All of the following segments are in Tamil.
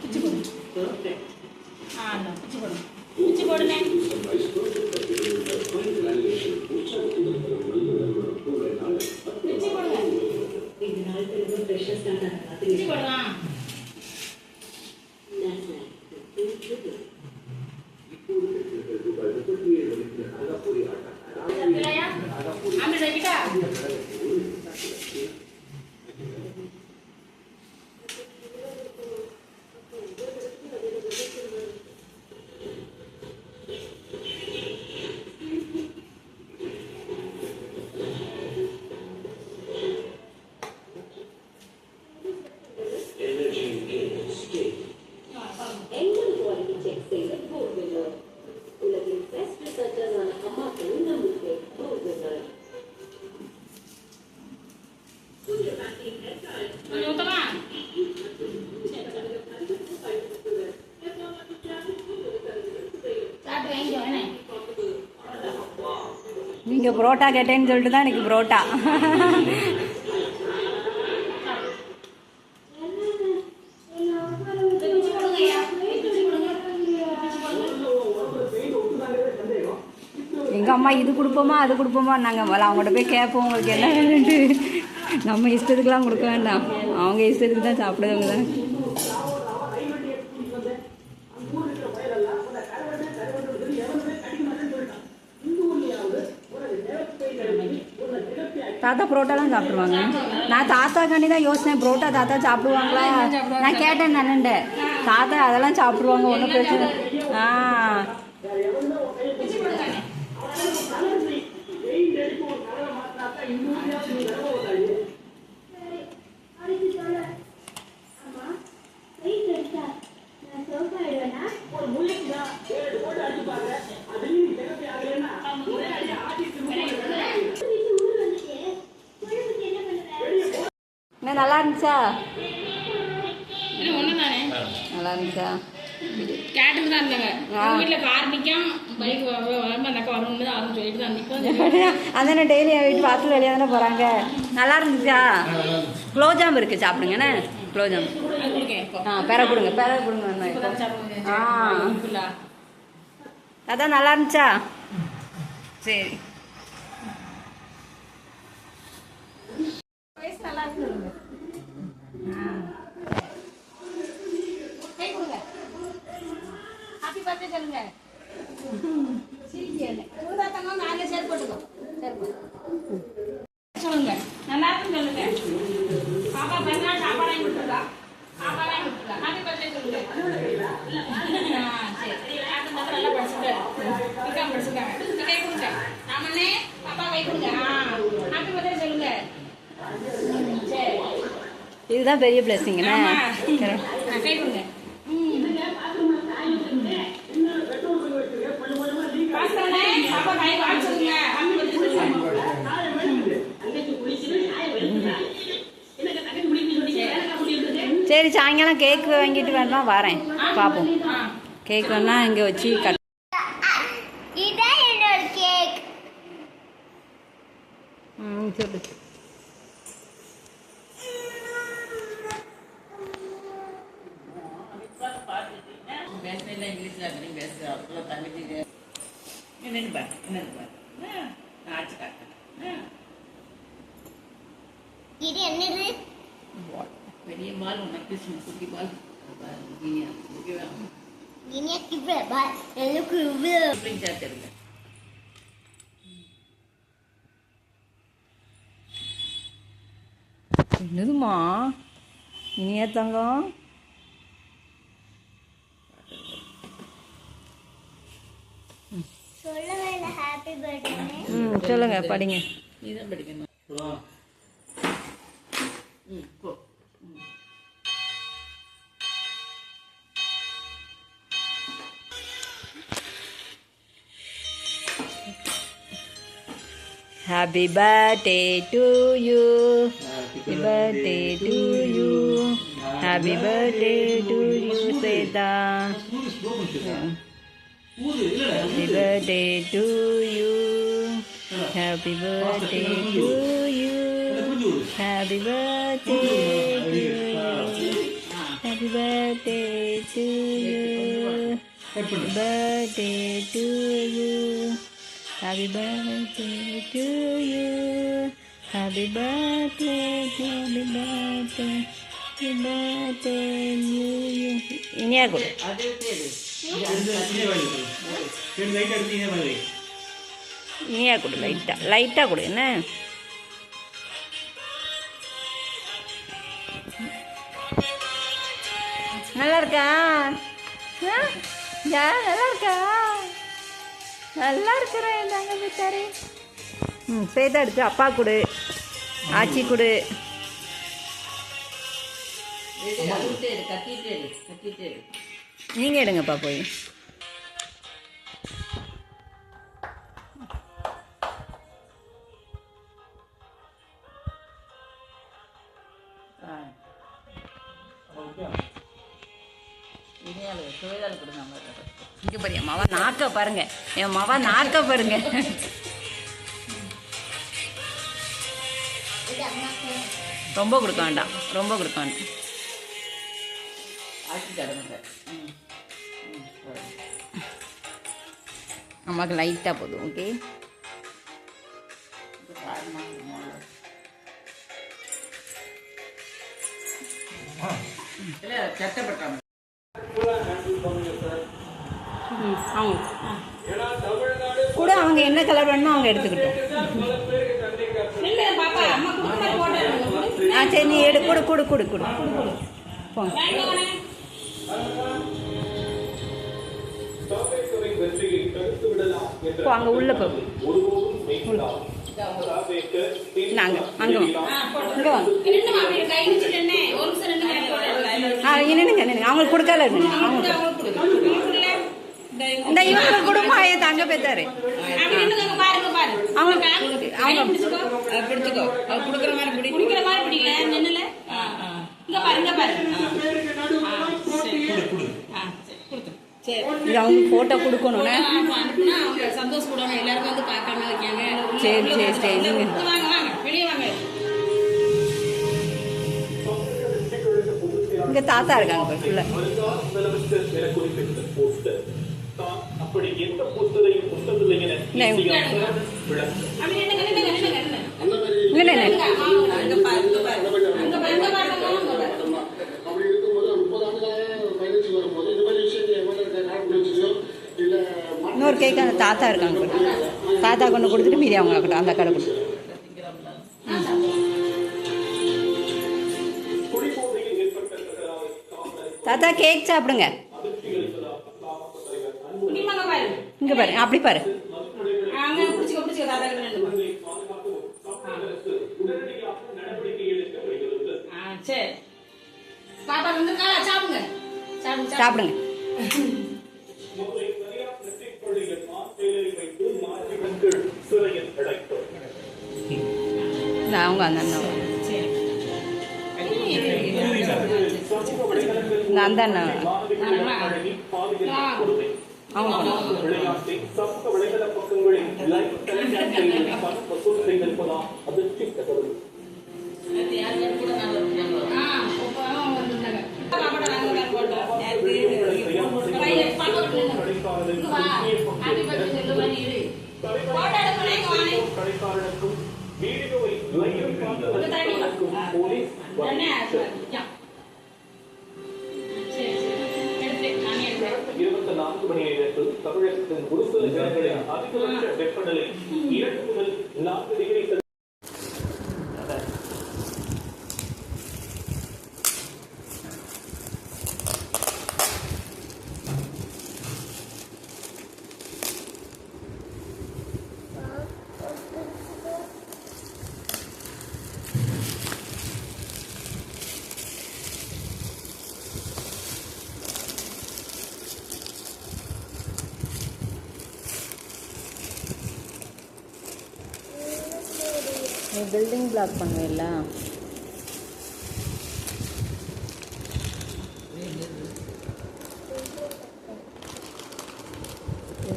பிச்சு போடுங்க பிச்சு போடுங்க ஆ அந்த பிச்சு போடுங்க இங்கே புரோட்டா கேட்டேன்னு சொல்லிட்டு தான் எனக்கு புரோட்டா. எங்கள் அம்மா இது கொடுப்போமா அது கொடுப்போமா? நாங்கள் முதல்ல அவங்கள்ட்ட போய் கேட்போம் உங்களுக்கு என்ன வேணுன்ட்டு நம்ம இஷ்டத்துக்குலாம் கொடுக்க வேண்டாம். அவங்க இஷ்டத்துக்கு தான் சாப்பிடுறவங்க தான். தாத்தா புரோட்டாலாம் சாப்பிடுவாங்க நான் தாத்தாக்காண்டி தான் யோசனை புரோட்டா தாத்தா சாப்பிடுவாங்களா? நான் கேட்டேன் நன்னண்ட. தாத்தா அதெல்லாம் சாப்பிடுவாங்க ஒன்றும் பிரச்சனை ஆ. நல்லா இருந்துச்சா நல்லா இருந்துச்சா கேட்டுட்டு தான் இருந்தாங்க வீட்டில் கார் நிற்கும் பைக் வரும்போது அந்த அக்கா வரணும்னு தான் அவரும் சொல்லிட்டு தான் நிற்கும் அதானே டெய்லி என் வீட்டு வாசல் வெளியே தானே போகிறாங்க நல்லா இருந்துச்சா குலோஜாம் இருக்குது சாப்பிடுங்கண்ணே குலோஜாம் ஆ பெற கொடுங்க பெற கொடுங்க. ஆ? அதான் நல்லா இருந்துச்சா சரி நல்லா சொல்லுங்க. ஹாப்பி சொல்லுங்க சொல்லுங்க நல்லா இருக்குன்னு சொல்லுங்க. பாப்பா பிறந்தநாள் சாப்பாடு வாங்கி கொடுத்துருக்கா? சாப்பாடு வாங்கி கொடுத்துருக்கா? ஹாப்பி பர்த்டே சொல்லுங்க. சரி. ஆட்டு மாத்திரம் நல்லா படிச்சுட்டாரு பிகாம் கை கொடுங்க. ஆமாண்ணே பாப்பா கை கொடுங்க. ஆ ஹாப்பி பர்த்டே சொல்லுங்க. Happy birthday சொல்லுங்க. சரி சாயங்காலம் கேக் வாங்கிட்டு வேணா வரேன். பார்ப்போம் கேக் வேணா இங்கே வச்சு கட் என்னன்னு பாரு என்னன்னு பாரு. நான் ஆச்சு காட்டுறேன். இது என்னது? பெரிய பால் உனக்கு சின்ன குட்டி பால். பாரு, இனியா, ஓகேவா? எனக்கு இவ்வளோ இப்படியும் சேர்த்துருங்க என்னதுமா இனிய தங்கம்? ம் சொல்லுங்க படிங்க நீ தான் படிக்கணும் ம் போ ம். Happy birthday to you. Happy birthday to you. Happy birthday to you, Sweta. Happy birthday to you. Happy birthday to you. Happy birthday to you. Happy birthday to you. Happy birthday to you. Happy birthday to you. Happy birthday, happy birthday, happy birthday, you. ഇനിയാ കൊടുക്കും இனியா கொடு லைட்டாக லைட்டாக கொடு என்ன நல்லா இருக்கா? யா நல்லா இருக்கா நல்லா இருக்கிறேன் தாங்க பித்தாரி ம் ஸ்வேதா எடுத்து அப்பா கொடு ஆச்சி கொடு இது அதுட்டே நீங்கள் எடுங்கப்பா போய். இங்கே பாரு என் மவா நாக்க பாருங்க. என் மவா நாக்க பாருங்க. ரொம்ப கொடுக்க வேண்டாம் ரொம்ப கொடுக்க வேண்டாம். அம்மாவுக்கு லைட்டாக போதும் ஓகே கூட அவங்க என்ன கலர் வேணுமோ அவங்க எடுத்துக்கிட்டோம். ஆ சரி நீ எடு. கொடு கொடு கொடு கொடு. போங்க போ அங்கே உள்ள போ. நாங்க அங்கே இங்கே வாங்க. ஆ நின்னுங்க நின்னுங்க அவங்களுக்கு கொடுக்கல இந்த அவங்களுக்கு கொடு. உங்களுக்கு இல்ல? இந்த இவங்க- குடும்பம் என் தங்க பேத்தாரு. பாருங்க பாருங்க அவங்க அவங்க அவங்க பிடிச்சுக்கோ. அது பிடிச்சுக்கோ. அது கொடுக்குற மாதிரி பிடி. குடிக்கிற மாதிரி பிடிக்கல. நின்னுல. ஆ ஆ. இங்க பாரு இங்க பாரு ஆ, சரி. ஆ, சரி, கொடுத்துரு. சரி இது அவங்க ஃபோட்டோ கொடுக்கணும்னே சந்தோஷப்படுவாங்க எல்லாருக்கும் வந்து பார்க்காம உள்ள- சரி, சரி, சரி, உள்ள நீங்க- வந்து வாங்க வாங்க. வெளியே வாங்க. இங்கே தாத்தா இருக்காங்க ஃபுல்லாக அப்படி எந்த புத்தரையும் புத்தகத்தில் என இல்லை இவங்க அப்படி நின்னுங்க நின்னுங்க நின்னுங்க நின்னுங்க இல்லை இல்லை நின்னுங்க. ஆ, அங்க பாரு இங்க பாரு அங்க பாரு இங்க பாருங்க அங்க பாரு அப்படி இருக்கும்போது முப்பது ஆண்டுகளாக பயணிச்சு வரும்போது இந்த மாதிரி விஷயங்கள் எவ்வளோ கண்டுபிடிச்சிச்சோ இல்லை இன்னொரு கேக்கு அந்த தாத்தா இருக்காங்க தாத்தா கொண்டு கொடுத்துட்டு மீதி அவங்க கிட்ட அந்த கடை கொடு குடிபோதையில் ஏற்பட்ட தகராறு காவலர் தாத்தா கேக் சாப்பிடுங்க. இங்கே பாரு அப்படி பாரு. பிடிச்சுக்கோ அவங்க அந்த அண்ணன். அந்த அண்ணன் அவங்க சமூக வலைதள பக்கங்களில் செய்து பணம் வசூல் அதிர்ச்சி இருபத்தி நான்கு மணி நேரத்தில் தமிழகத்தின் ஒரு சில இடங்களில் அதிகபட்ச வெப்பநிலை இரண்டு முதல் நான்கு டிகிரி பில்டிங் பிளாக் பண்ணுவில்ல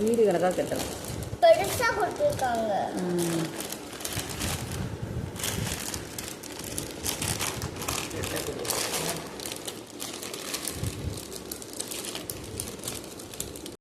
வீடு கணக்காக கட்டலாம் பெருசா கொடுத்துருக்காங்க.